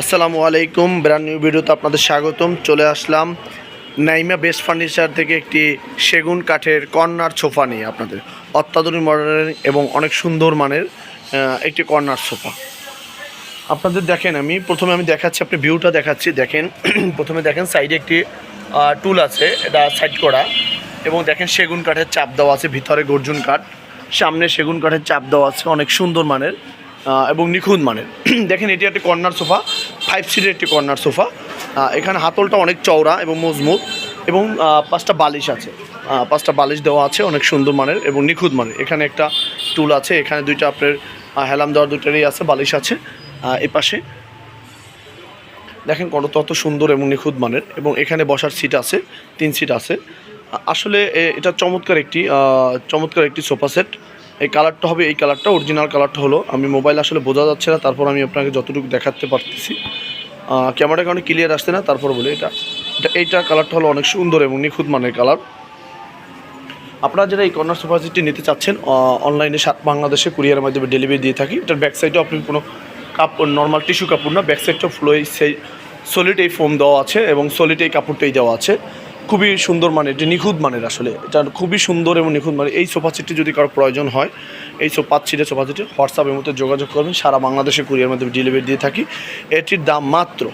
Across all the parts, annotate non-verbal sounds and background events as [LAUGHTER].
আসসালামু আলাইকুম brand new ভিডিওতে আপনাদের স্বাগতম। চলে আসলাম নাইমা বেস্ট ফার্নিচার থেকে একটি সেগুন কাঠের কর্নার সোফা নিয়ে আপনাদের। অত্যাধুনিক মডেলের এবং অনেক সুন্দর মানের একটি কর্নার সোফা। আপনাদের দেখেন আমি, প্রথমে আমি দেখাচ্ছি, আপনি ভিউটা দেখাচ্ছি, দেখেন, [CLEARS THROAT] প্রথমে দেখেন সাইডে একটি টুল আছে, এটা সাইড করা। এবং দেখেন সেগুন কাঠের চাপ দেওয়া আছে, ভিতরে গর্জুন কাঠ, সামনে সেগুন কাঠের চাপ দেওয়া আছে, অনেক সুন্দর মানের। এবং নিখুঁত মানের। [CLEARS THROAT] দেখেন, এটি একটি কর্নার সোফা ফাইভ সিটের একটি কর্নার সোফা। এখানে হাতলটা অনেক চওড়া এবং মজবুত এবং পাঁচটা বালিশ আছে। পাঁচটা বালিশ দেওয়া আছে অনেক সুন্দর মানের এবং নিখুঁত মানের। এখানে একটা টুল আছে, এখানে দুইটা আপনার হেলাম দেওয়ার দুটারই আছে, বালিশ আছে এ পাশে দেখেন কত তত সুন্দর এবং নিখুঁত মানের এবং এখানে বসার সিট আছে, তিন সিট আছে। আসলে এটা চমৎকার একটি চমৎকার একটি সোফা সেট। এই কালারটা হবে, এই কালারটা অরিজিনাল কালারটা হলো। আমি মোবাইল আসলে বোঝা যাচ্ছে না, তারপর আমি আপনাকে যতটুকু দেখাতে পারতেছি। ক্যামেরার কারণে ক্লিয়ার আসছে না, তারপর বলে এটা। এটা, এইটা কালারটা হলো অনেক সুন্দর এবং নিখুঁত মানের কালার আপনারা যারা এই কর্নার সেটটি নিতে চাচ্ছেন অনলাইনে সাত বাংলাদেশে কুরিয়ারের মাধ্যমে ডেলিভারি দিয়ে থাকি। এটার ব্যাক সাইডেও আপনি কোনো কাপড় নর্মাল টিস্যু কাপড় না ব্যাক সাইডটাও ফ্লোই সেই সলিড এই ফোম দেওয়া আছে এবং সলিড এই কাপড়টাই দেওয়া আছে। খুবই সুন্দর মানের এটি নিখুঁত মানের আসলে। এটা খুবই সুন্দর এবং নিখুঁত মানের। এই সোফা সেটটি যদি কারও প্রয়োজন হয়, এই সো পাঁচ সিটের সোফা সেটটি হোয়াটসঅ্যাপের মধ্যে যোগাযোগ করবেন। সারা বাংলাদেশে কুরিয়ার মাধ্যমে ডেলিভারি দিয়ে থাকি। এটির দাম মাত্র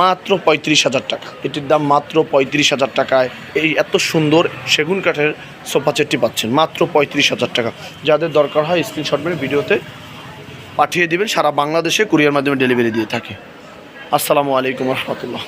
মাত্র পঁয়ত্রিশ হাজার টাকা। এটির দাম মাত্র পঁয়ত্রিশ হাজার টাকায় এই এত সুন্দর সেগুন কাঠের সোফা সেটটি পাচ্ছেন। মাত্র পঁয়ত্রিশ হাজার টাকা। যাদের দরকার হয় স্ক্রিনশট মেরে ভিডিওতে পাঠিয়ে দিবেন। সারা বাংলাদেশে কুরিয়ার মাধ্যমে ডেলিভারি দিয়ে থাকে। আসসালামু আলাইকুম রহমতুল্লাহ।